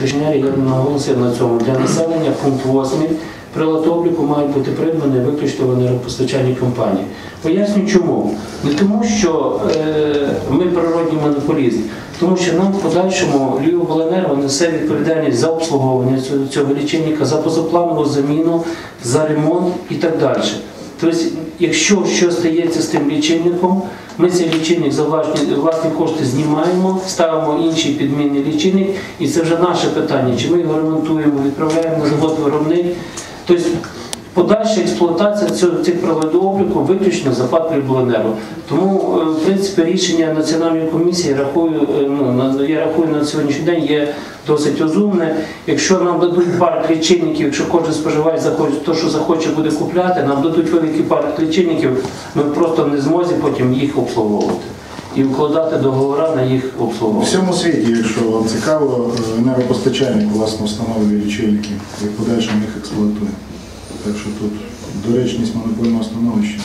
Інженери я наголосив на цьому для населення пункт 8 прилад обліку мають бути придбані виключно в енергопостачальній компанії. Поясню чому. Не тому, що е, ми природній монополіст, тому що нам в подальшому Львівобленерго несе відповідальність за обслуговування цього лічильника, за позапланову заміну, за ремонт і так далі. Тобто, якщо щось стається з тим лічильником, ми цей лічильник за власні, власні кошти знімаємо, ставимо інший підмінний лічильник, і це вже наше питання, чи ми його ремонтуємо, відправляємо на завод виробник. Тобто подальша експлуатація цього, цих приладів обліку виключно за «Львівобленерго». Тому, е, принципі, рішення національної комісії рахую, е, ну, я рахую на сьогоднішній день є досить розумне. Якщо нам дадуть парк лічильників, якщо кожен споживач захоче, то, що захоче буде купляти, нам дадуть великий парк лічильників, ми просто не змозі потім їх обслуговувати і вкладати договори на їх У обслуговування. всьому світі, якщо вам цікаво, енергопостачальник власно встановлює лічильники і в подальшому їх експлуатує. Так що тут доречність монопольного становища.